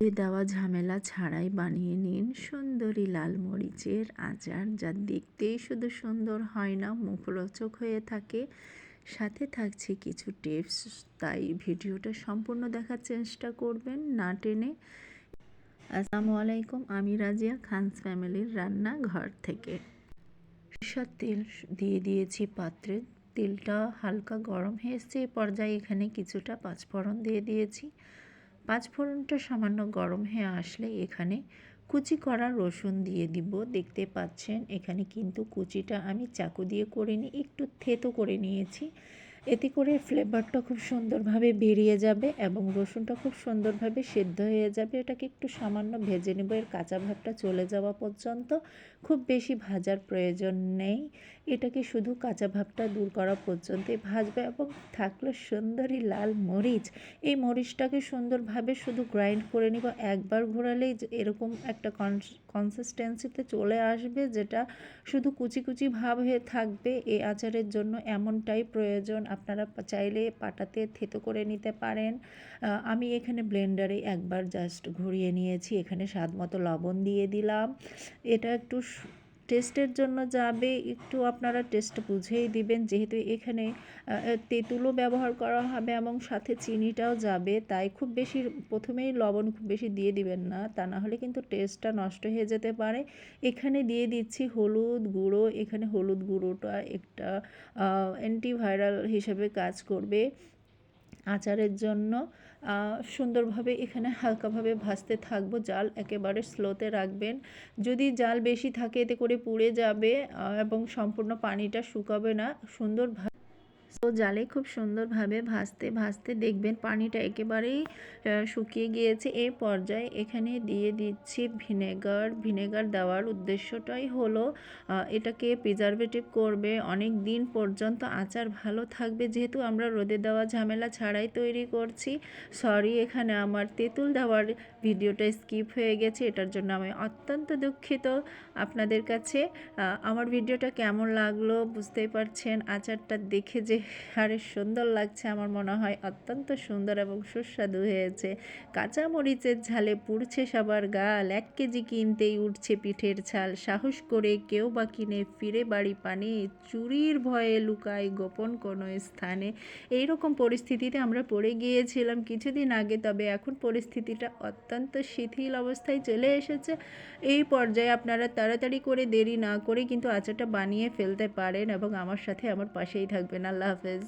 দেওয়া ঝামেলা ছাড়াই বানিয়ে নিন সুন্দরী লাল মরিচের আচার, যা দেখতেই শুধু সুন্দর হয় না, মুখরোচক হয়ে থাকে। সাথে থাকছে কিছু টিপস, তাই ভিডিওটা সম্পূর্ণ দেখার চেষ্টা করবেন, না টেনে। আসসালামু আলাইকুম, আমি রাজিয়া খানস ফ্যামিলির রান্না ঘর থেকে। সরিষার তেল দিয়ে দিয়েছি পাত্রে। তেলটা হালকা গরম হয়ে এসছে এই পর্যায়ে এখানে কিছুটা পাঁচফোড়ন দিয়ে দিয়েছি। পাঁচফোড়নটা সামান্য গরম হয়ে আসলে এখানে কুচি করা রসুন দিয়ে দিব। দেখতে পাচ্ছেন, এখানে কিন্তু কুচিটা আমি চাকু দিয়ে করে নিই একটু থেতো করে নিয়েছি। এতে করে ফ্লেভারটা খুব সুন্দরভাবে বেরিয়ে যাবে এবং রসুনটা খুব সুন্দরভাবে সেদ্ধ হয়ে যাবে। এটাকে একটু সামান্য ভেজে নেব, এর কাঁচা ভাবটা চলে যাওয়া পর্যন্ত। খুব বেশি ভাজার প্রয়োজন নেই। এটাকে শুধু কাঁচা ভাবটা দূর করা পর্যন্তই ভাজবে এবং থাকল সুন্দরী লাল মরিচ। এই মরিচটাকে সুন্দরভাবে শুধু গ্রাইন্ড করে নিব, একবার ঘোরালেই এরকম একটা কনসিস্টেন্সিতে চলে আসবে যেটা শুধু কুচি কুচি ভাব হয়ে থাকবে। এই আচারের জন্য এমনটাই প্রয়োজন আপনারা চাইলে পাটাতে থেতো করে নিতে পারেন। আমি এখানে ব্লেন্ডারে একবার জাস্ট ঘুরিয়ে নিয়েছি। এখানে স্বাদ মতো লবণ দিয়ে দিলাম। এটা একটু টেস্টের জন্য যাবে, একটু আপনারা টেস্ট বুঝেই দিবেন। যেহেতু এখানে তেঁতুলও ব্যবহার করা হবে এবং সাথে চিনিটাও যাবে। তাই খুব বেশি, প্রথমেই লবণ খুব বেশি দিয়ে দিবেন না। তা না হলে কিন্তু টেস্টটা নষ্ট হয়ে যেতে পারে। এখানে দিয়ে দিচ্ছি হলুদ গুঁড়ো। এখানে হলুদ গুঁড়োটা একটা অ্যান্টিভাইরাল হিসেবে কাজ করবে। আচারের জন্য সুন্দরভাবে এখানে হালকাভাবে ভাজতে থাকব। জাল একেবারে স্লোতে রাখবেন। যদি জাল বেশি থাকে, এতে করে পুড়ে যাবে এবং সম্পূর্ণ পানিটা শুকাবে না। সুন্দর তো জালে খুব সুন্দরভাবে ভাজতে ভাজতে দেখবেন পানিটা একেবারেই শুকিয়ে গিয়েছে। এই পর্যায়ে এখানে দিয়ে দিচ্ছি ভিনেগার। ভিনেগার দেওয়ার উদ্দেশ্যটাই হলো এটাকে প্রিজারভেটিভ করবে। অনেক দিন পর্যন্ত আচার ভালো থাকবে। যেহেতু আমরা রোদে দেওয়া ঝামেলা ছাড়াই তৈরি করছি সরি এখানে আমার তেঁতুল দেওয়ার ভিডিওটা স্কিপ হয়ে গেছে। এটার জন্য আমি অত্যন্ত দুঃখিত আপনাদের কাছে। আমার ভিডিওটা কেমন লাগল বুঝতেই পারছেন। আচারটা দেখে যে আরে সুন্দর লাগছে, আমার মনে হয় অত্যন্ত সুন্দর এবং সুস্বাদু হয়েছে। কাঁচা মরিচের ঝালে পুড়ছে সবার গাল, এক কেজি কিনতেই উঠছে পিঠের ছাল। সাহস করে কেউ বা কিনে ফিরে বাড়ি পানে, চুরির ভয়ে লুকায় গোপন কোনো স্থানে। এই রকম পরিস্থিতিতে আমরা পড়ে গিয়েছিলাম কিছুদিন আগে, তবে এখন পরিস্থিতিটা অত্যন্ত শিথিল অবস্থায় চলে এসেছে। এই পর্যায়ে আপনারা তাড়াতাড়ি করে দেরি না করে কিন্তু আচারটা বানিয়ে ফেলতে পারেন এবং আমার সাথে আমার পাশেই থাকবেন। আল্লাহ হাফেজ